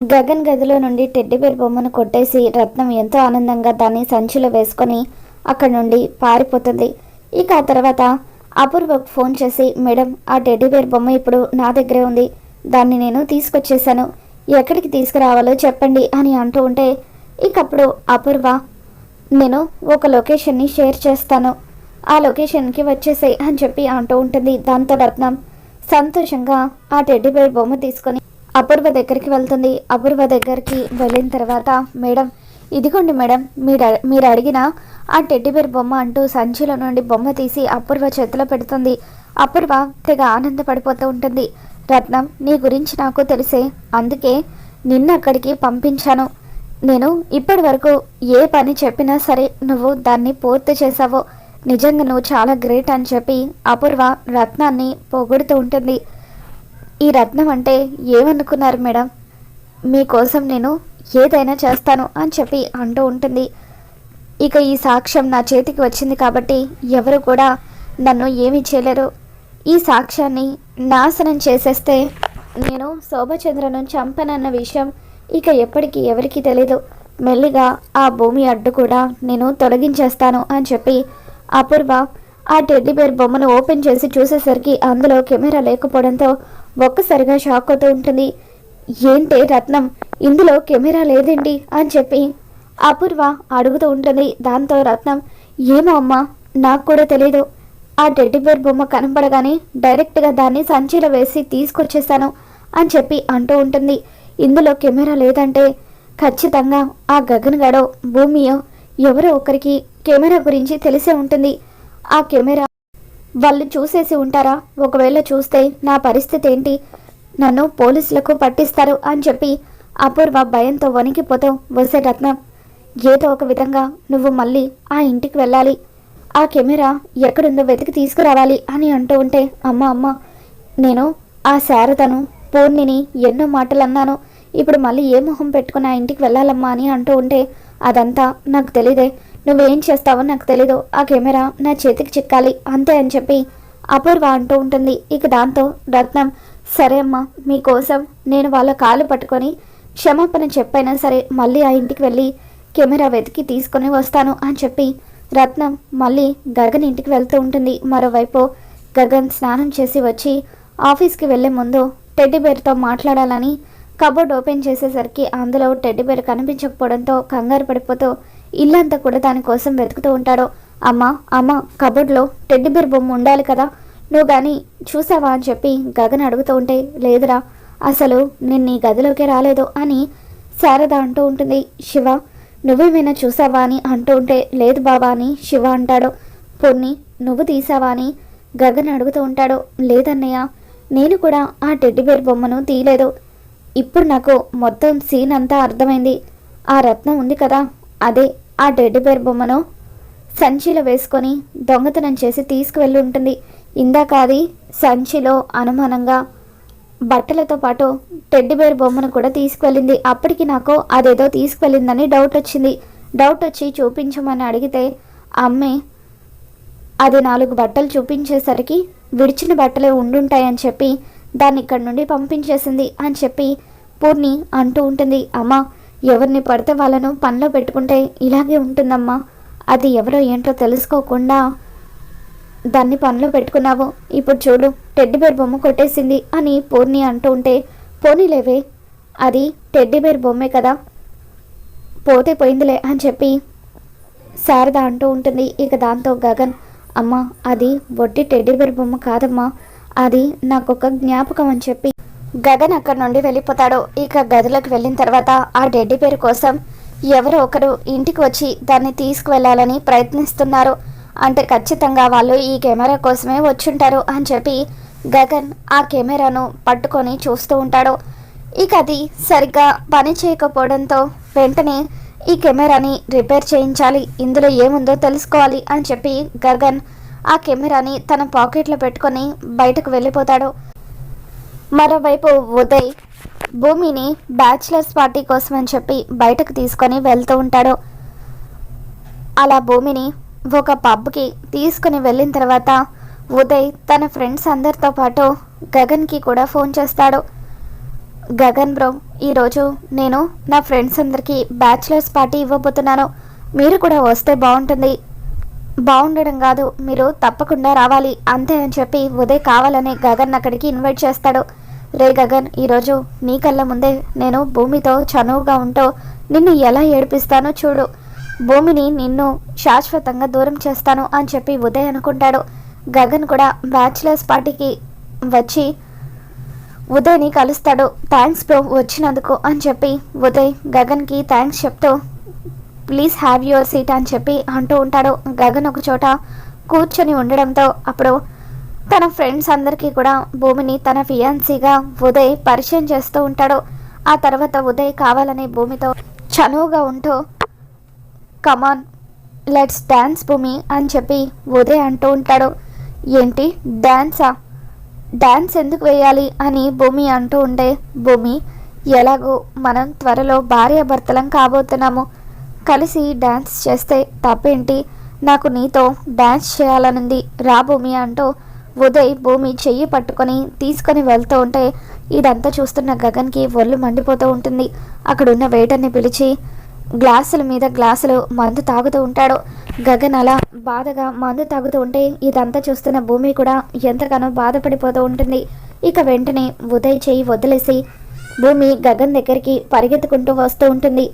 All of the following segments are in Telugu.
గగన్ గదిలో నుండి టెడ్డీబేర్ బొమ్మను కొట్టేసి రత్నం ఎంతో ఆనందంగా దాన్ని సంచిలో వేసుకొని అక్కడి నుండి పారిపోతుంది. ఇక ఆ తర్వాత అపూర్వకు ఫోన్ చేసి మేడం ఆ టెడ్డీబేర్ బొమ్మ ఇప్పుడు నా దగ్గరే ఉంది. దాన్ని నేను తీసుకొచ్చేసాను ఎక్కడికి తీసుకురావాలో చెప్పండి అని అంటూ ఉంటే ఇక అప్పుడు అపూర్వ నేను ఒక లొకేషన్ని షేర్ చేస్తాను. ఆ లొకేషన్కి వచ్చేసాయి అని చెప్పి అంటూ ఉంటుంది. దాంతో రత్నం సంతోషంగా ఆ టెడ్డీబేర్ బొమ్మ తీసుకొని అపూర్వ దగ్గరికి వెళ్తుంది. అపూర్వ దగ్గరికి వెళ్ళిన తర్వాత మేడం ఇదిగోండి మేడం మీరు మీరు అడిగిన ఆ టెడ్డీబేర్ బొమ్మ అంటూ సంచిలో నుండి బొమ్మ తీసి అపూర్వ చేతిలో పెడుతుంది. అపూర్వ తెగ ఆనందపడిపోతూ ఉంటుంది. రత్నం నీ గురించి నాకు తెలిసే అందుకే నిన్న అక్కడికి పంపించాను. నేను ఇప్పటి వరకు ఏ పని చెప్పినా సరే నువ్వు దాన్ని పూర్తి చేసావో నిజంగా నువ్వు చాలా గ్రేట్ అని చెప్పి అపూర్వ రత్నాన్ని పొగుడుతూ ఉంటుంది. ఈ రత్నం అంటే ఏమనుకున్నారు మేడం? మీకోసం నేను ఏదైనా చేస్తాను అని చెప్పి అంటూ ఉంటుంది. ఇక ఈ సాక్ష్యం నా చేతికి వచ్చింది కాబట్టి ఎవరు కూడా నన్ను ఏమీ చేయలేరు. ఈ సాక్ష్యాన్ని నాశనం చేసేస్తే నేను శోభచంద్రను చంపనన్న విషయం ఇక ఎప్పటికీ ఎవరికీ తెలీదు. మెల్లిగా ఆ భూమి అడ్డు కూడా నేను తొలగించేస్తాను అని చెప్పి అపూర్వ ఆ టెడ్డీబేర్ బొమ్మను ఓపెన్ చేసి చూసేసరికి అందులో కెమెరా లేకపోవడంతో ఒక్కసారిగా షాక్ అవుతూ ఉంటుంది. ఏంటి రత్నం? ఇందులో కెమెరా లేదేంటి? అని చెప్పి అపూర్వ అడుగుతూ ఉంటుంది. దాంతో రత్నం ఏమో అమ్మా నాకు కూడా తెలియదు ఆ టెడ్డీబేర్ బొమ్మ కనపడగానే డైరెక్ట్గా దాన్ని సంచిలో వేసి తీసుకొచ్చేసాను అని చెప్పి అంటూ ఉంటుంది. ఇందులో కెమెరా లేదంటే ఖచ్చితంగా ఆ గగన్గాడో భూమియో ఎవరో ఒకరికి కెమెరా గురించి తెలిసే ఉంటుంది. ఆ కెమెరా వాళ్ళు చూసేసి ఉంటారా? ఒకవేళ చూస్తే నా పరిస్థితి ఏంటి? నన్ను పోలీసులకు పట్టిస్తారు అని చెప్పి అపూర్వ భయంతో వణికిపోతూ వసే రత్నం ఏదో ఒక విధంగా నువ్వు మళ్ళీ ఆ ఇంటికి వెళ్ళాలి. ఆ కెమెరా ఎక్కడుందో వెతికి తీసుకురావాలి అని అంటూ ఉంటే అమ్మ అమ్మ నేను ఆ శారదను పూర్ణిని ఎన్నో మాటలు అన్నాను. ఇప్పుడు మళ్ళీ ఏ మొహం పెట్టుకుని ఆ ఇంటికి వెళ్ళాలమ్మా అని అంటూ ఉంటే అదంతా నాకు తెలియదే నువ్వేం చేస్తావో నాకు తెలీదు. ఆ కెమెరా నా చేతికి చిక్కాలి. అంతే అని చెప్పి అపూర్వ అంటూ ఉంటుంది. ఇక దాంతో రత్నం సరే అమ్మా మీకోసం నేను వాళ్ళ కాలు పట్టుకొని క్షమాపణ చెప్పైనా సరే మళ్ళీ ఆ ఇంటికి వెళ్ళి కెమెరా వెతికి తీసుకొని వస్తాను అని చెప్పి రత్నం మళ్ళీ గగన్ ఇంటికి వెళ్తూ ఉంటుంది. మరోవైపు గగన్ స్నానం చేసి వచ్చి ఆఫీస్కి వెళ్ళే ముందు టెడ్డీబేర్తో మాట్లాడాలని కబోర్డ్ ఓపెన్ చేసేసరికి అందులో టెడ్డిబేర్ కనిపించకపోవడంతో కంగారు పడిపోతూ ఇల్లంతా కూడా దానికోసం వెతుకుతూ ఉంటాడు. అమ్మ అమ్మ కబోర్డ్లో టెడ్డిబేర్ బొమ్మ ఉండాలి కదా. నువ్వు కానీ చూసావా అని చెప్పి గగన్ అడుగుతూ ఉంటే లేదురా అసలు నేను నీ గదిలోకి రాలేదు అని శారద అంటూ ఉంటుంది. శివ నువ్వేమైనా చూసావా అని అంటూ ఉంటే లేదు బాబా అని శివ అంటాడు. పొన్ని నువ్వు తీసావా అని గగన్ అడుగుతూ ఉంటాడు. లేదన్నయ్య నేను కూడా ఆ టెడ్డిబేర్ బొమ్మను తీయలేదు. ఇప్పుడు నాకు మొత్తం సీన్ అంతా అర్థమైంది. ఆ రత్నం ఉంది కదా అదే ఆ టెడ్డి బేర్ బొమ్మను సంచిలో వేసుకొని దొంగతనం చేసి తీసుకువెళ్ళి ఉంటుంది. ఇందాక అది సంచిలో అనుమానంగా బట్టలతో పాటు టెడ్డి బేర్ బొమ్మను కూడా తీసుకువెళ్ళింది. అప్పటికి నాకు అదేదో తీసుకువెళ్ళిందని డౌట్ వచ్చింది. డౌట్ వచ్చి చూపించమని అడిగితే అమ్మే అది నాలుగు బట్టలు చూపించేసరికి విడిచిన బట్టలే ఉండుంటాయని చెప్పి దాన్ని ఇక్కడి నుండి పంపించేసింది అని చెప్పి పూర్ణి అంటూ ఉంటుంది. అమ్మ ఎవరిని పడితే వాళ్ళను పనిలో పెట్టుకుంటే ఇలాగే ఉంటుందమ్మా. అది ఎవరో ఏంటో తెలుసుకోకుండా దాన్ని పనిలో పెట్టుకున్నావు. ఇప్పుడు చూడు టెడ్డి బేర్ బొమ్మ కొట్టేసింది అని పూర్ణి అంటూ ఉంటే పోనీలేవే అది టెడ్డి బేర్ బొమ్మే కదా. పోతే పోయిందిలే అని చెప్పి శారద అంటూ ఉంటుంది. ఇక దాంతో గగన్ అమ్మ అది వడ్డీ టెడ్డి బేర్ బొమ్మ కాదమ్మా. అది నాకొక జ్ఞాపకం అని చెప్పి గగన్ అక్కడి నుండి వెళ్ళిపోతాడు. ఇక గదిలోకి వెళ్ళిన తర్వాత ఆ డెడ్డి పేరు కోసం ఎవరో ఒకరు ఇంటికి వచ్చి దాన్ని తీసుకువెళ్ళాలని ప్రయత్నిస్తున్నారు. అంటే ఖచ్చితంగా వాళ్ళు ఈ కెమెరా కోసమే వచ్చుంటారు అని చెప్పి గగన్ ఆ కెమెరాను పట్టుకొని చూస్తూ ఉంటాడు. ఇక అది సరిగ్గా పని చేయకపోవడంతో వెంటనే ఈ కెమెరాని రిపేర్ చేయించాలి. ఇందులో ఏముందో తెలుసుకోవాలి అని చెప్పి గగన్ ఆ కెమెరాని తన పాకెట్లో పెట్టుకొని బయటకు వెళ్ళిపోతాడు. మరోవైపు ఉదయ్ భూమిని బ్యాచిలర్స్ పార్టీ కోసం అని చెప్పి బయటకు తీసుకొని వెళ్తూ ఉంటాడు. అలా భూమిని ఒక పబ్కి తీసుకుని వెళ్ళిన తర్వాత ఉదయ్ తన ఫ్రెండ్స్ అందరితో పాటు గగన్కి కూడా ఫోన్ చేస్తాడు. గగన్ బ్రో ఈరోజు నేను నా ఫ్రెండ్స్ అందరికీ బ్యాచిలర్స్ పార్టీ ఇవ్వబోతున్నాను. మీరు కూడా వస్తే బాగుంటుంది. బాగుండడం కాదు మీరు తప్పకుండా రావాలి. అంతే అని చెప్పి ఉదయ్ కావాలని గగన్ అక్కడికి ఇన్వైట్ చేస్తాడు. రే గగన్ ఈరోజు నీ కళ్ళ ముందే నేను భూమితో చనువుగా ఉంటూ నిన్ను ఎలా ఏడిపిస్తానో చూడు. భూమిని నిన్ను శాశ్వతంగా దూరం చేస్తాను అని చెప్పి ఉదయ్ అనుకుంటాడు. గగన్ కూడా బ్యాచిలర్స్ పార్టీకి వచ్చి ఉదయ్ని కలుస్తాడు. థ్యాంక్స్ బ్రో వచ్చినందుకు అని చెప్పి ఉదయ్ గగన్కి థ్యాంక్స్ చెప్తూ ప్లీజ్ హ్యావ్ యువర్ సీట్ అని చెప్పి అంటూ ఉంటాడు. గగన్ ఒక చోట కూర్చొని ఉండడంతో అప్పుడు తన ఫ్రెండ్స్ అందరికీ కూడా భూమిని తన ఫియాన్సీగా ఉదయ్ పరిచయం చేస్తూ ఉంటాడు. ఆ తర్వాత ఉదయ్ కావాలని భూమితో చనువుగా ఉంటూ కమాన్ లెట్స్ డ్యాన్స్ భూమి అని చెప్పి ఉదయ్ అంటూ ఉంటాడు. ఏంటి డ్యాన్సా డ్యాన్స్ ఎందుకు వేయాలి? అని భూమి అంటూ ఉండే భూమి ఎలాగో మనం త్వరలో భార్యాభర్తలం కాబోతున్నాము. కలిసి డ్యాన్స్ చేస్తే తప్పేంటి? నాకు నీతో డ్యాన్స్ చేయాలనుంది. రా భూమి అంటూ ఉదయ్ భూమి చెయ్యి పట్టుకొని తీసుకొని వెళ్తూ ఉంటే ఇదంతా చూస్తున్న గగన్కి ఒళ్ళు మండిపోతూ ఉంటుంది. అక్కడున్న వెయిటర్ని పిలిచి గ్లాసుల మీద గ్లాసులు మందు తాగుతూ ఉంటాడు. గగన్ అలా బాధగా మందు తాగుతూ ఉంటే ఇదంతా చూస్తున్న భూమి కూడా ఎంతగానో బాధపడిపోతూ ఉంటుంది. ఇక వెంటనే ఉదయ్ చేయి వదిలేసి భూమి గగన్ దగ్గరికి పరిగెత్తుకుంటూ వస్తూ ఉంటుంది.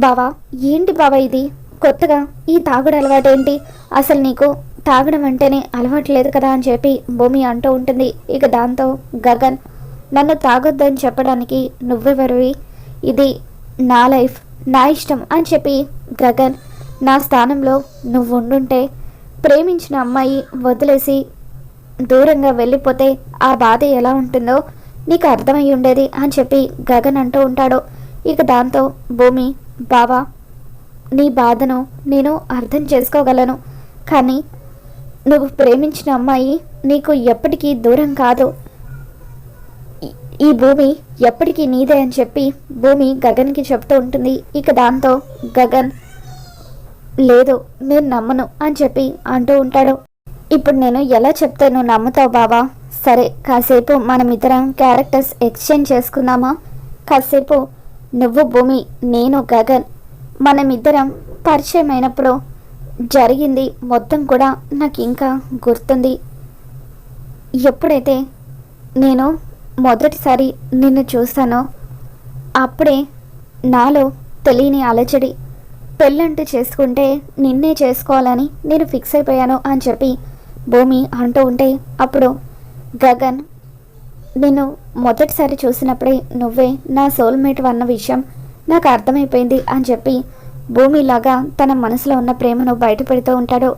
బావా ఏంటి బావా ఇది? కొత్తగా ఈ తాగుడు అలవాటు ఏంటి అసలు నీకు తాగడం అంటేనే అలవాటు లేదు కదా అని చెప్పి భూమి అంటూ ఉంటుంది. ఇక దాంతో గగన్ నన్ను తాగొద్దని చెప్పడానికి నువ్వెవరివి? ఇది నా లైఫ్ నా ఇష్టం అని చెప్పి గగన్ నా స్థానంలో నువ్వు ఉండుంటే ప్రేమించిన అమ్మాయి వదిలేసి దూరంగా వెళ్ళిపోతే ఆ బాధ ఎలా ఉంటుందో నీకు అర్థమై ఉండేది అని చెప్పి గగన్ అంటూ ఉంటాడు. ఇక దాంతో భూమి బావా నీ బాధను నేను అర్థం చేసుకోగలను. కానీ నువ్వు ప్రేమించిన అమ్మాయి నీకు ఎప్పటికీ దూరం కాదు. ఈ- భూమి ఎప్పటికీ నీదే అని చెప్పి భూమి గగన్కి చెప్తూ ఉంటుంది. ఇక దాంతో గగన్ లేదు నేను నమ్మను అని చెప్పి అంటూ ఉంటాడు. ఇప్పుడు నేను ఎలా చెప్తే నువ్వు నమ్ముతావు బావా? సరే కాసేపు మనమిద్దరం క్యారెక్టర్స్ ఎక్స్చేంజ్ చేసుకుందామా? కాసేపు నువ్వు భూమి నేను గగన్. మనమిద్దరం పరిచయం అయినప్పుడు జరిగింది మొత్తం కూడా నాకు ఇంకా గుర్తుంది. ఎప్పుడైతే నేను మొదటిసారి నిన్ను చూస్తానో అప్పుడే నాలో తెలియని అలజడి. పెళ్ళంటూ చేసుకుంటే నిన్నే చేసుకోవాలని నేను ఫిక్స్ అయిపోయాను అని చెప్పి భూమి అంటూ ఉంటే అప్పుడు గగన్ నేను మొదటిసారి చూసినప్పుడే నువ్వే నా సోల్మేట్ అన్న విషయం నాకు అర్థమైపోయింది అని చెప్పి భూమిలాగా తన మనసులో ఉన్న ప్రేమను బయటపెడుతూ ఉంటాడు.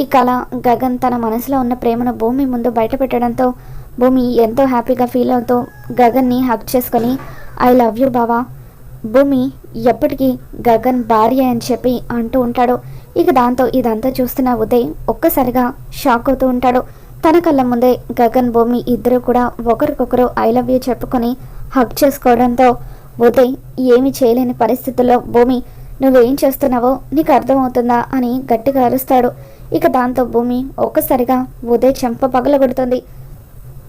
ఈ కళ గగన్ తన మనసులో ఉన్న ప్రేమను భూమి ముందు బయటపెట్టడంతో భూమి ఎంతో హ్యాపీగా ఫీల్ అవుతూ గగన్ని హక్ చేసుకొని ఐ లవ్ యూ బావా. భూమి ఎప్పటికీ గగన్ భార్య అని చెప్పి అంటూ ఉంటాడు. ఇక దాంతో ఇదంతా చూస్తున్న ఉదయ్ ఒక్కసారిగా షాక్ అవుతూ ఉంటాడు. తన కళ్ళ ముందే గగన్ భూమి ఇద్దరు కూడా ఒకరికొకరు ఐ లవ్ యూ చెప్పుకొని హక్ చేసుకోవడంతో ఉదయ్ ఏమి చేయలేని పరిస్థితుల్లో భూమి నువ్వేం చేస్తున్నావో నీకు అర్థమవుతుందా? అని గట్టిగా అరుస్తాడు. ఇక దాంతో భూమి ఒక్కసారిగా ఉదయ్ చెంప పగలగొడుతుంది.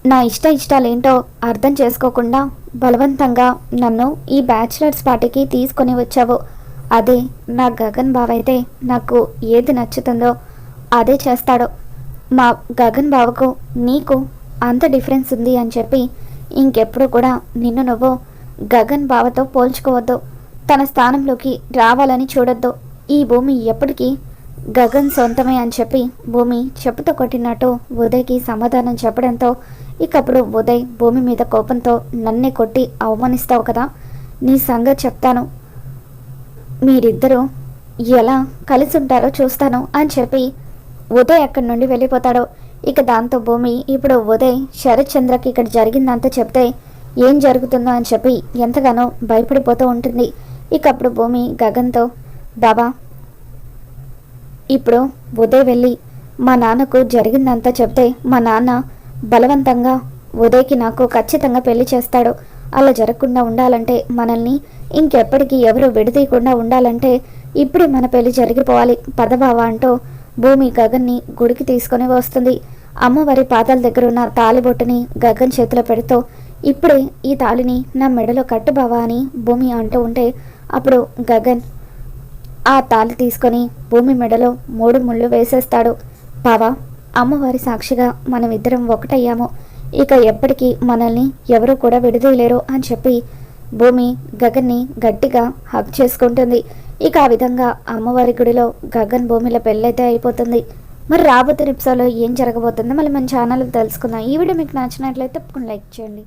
నా ఇష్ట ఇష్టాలేంటో అర్థం చేసుకోకుండా బలవంతంగా నన్ను ఈ బ్యాచిలర్స్ పార్టీకి తీసుకొని వచ్చావు. అదే నా గగన్ బావ నాకు ఏది నచ్చుతుందో అదే చేస్తాడు. మా గగన్ బావకు నీకు అంత డిఫరెన్స్ ఉంది అని చెప్పి ఇంకెప్పుడు కూడా నిన్ను నువ్వు గగన్ బావతో పోల్చుకోవద్దు. తన స్థానంలోకి రావాలని చూడొద్దు. ఈ భూమి ఎప్పటికీ గగన్ సొంతమే అని చెప్పి భూమి చెప్పుతో కొట్టినట్టు ఉదయ్కి సమాధానం చెప్పడంతో ఇకప్పుడు ఉదయ్ భూమి మీద కోపంతో నన్నే కొట్టి అవమానిస్తావు కదా? నీ సంగతి చెప్తాను. మీరిద్దరూ ఎలా కలిసి ఉంటారో చూస్తాను అని చెప్పి ఉదయ్ అక్కడి నుండి వెళ్ళిపోతాడు. ఇక దాంతో భూమి ఇప్పుడు ఉదయ్ శరత్ చంద్రకి ఇక్కడ జరిగిందంతా చెప్తే ఏం జరుగుతుందో అని చెప్పి ఎంతగానో భయపడిపోతూ ఉంటుంది. ఇక అప్పుడు భూమి గగన్తో బాబా ఇప్పుడు ఉదయ్ వెళ్ళి మా నాన్నకు జరిగిందంతా చెప్తే మా నాన్న బలవంతంగా ఉదయ్కి నాకు ఖచ్చితంగా పెళ్ళి చేస్తాడు. అలా జరగకుండా ఉండాలంటే మనల్ని ఇంకెప్పటికీ ఎవరు విడదీయకుండా ఉండాలంటే ఇప్పుడే మన పెళ్ళి జరిగిపోవాలి. పదబావా అంటూ భూమి గగన్ని గుడికి తీసుకొని వస్తుంది. అమ్మవారి పాదాల దగ్గర ఉన్న తాలిబొట్టుని గగన్ చేతిలో పెడుతూ ఇప్పుడే ఈ తాళిని నా మెడలో కట్టు బావా అని భూమి అంటూ ఉంటే అప్పుడు గగన్ ఆ తాళి తీసుకొని భూమి మెడలో మూడు ముళ్ళు వేసేస్తాడు. బావా అమ్మవారి సాక్షిగా మనమిద్దరం ఒకటయ్యాము. ఇక ఎప్పటికీ మనల్ని ఎవరూ కూడా విడదీయలేరు అని చెప్పి భూమి గగన్ని గట్టిగా హక్ చేసుకుంటుంది. ఇక ఆ విధంగా అమ్మవారి గుడిలో గగన్ భూమిలో పెళ్ళైతే అయిపోతుంది. మరి రాబోతున్న ఎపిసోడ్లో ఏం జరగబోతుందో మళ్ళీ మన ఛానల్ తెలుసుకుందాం. ఈ వీడియో మీకు నచ్చినట్లయితే తప్పకుండా లైక్ చేయండి.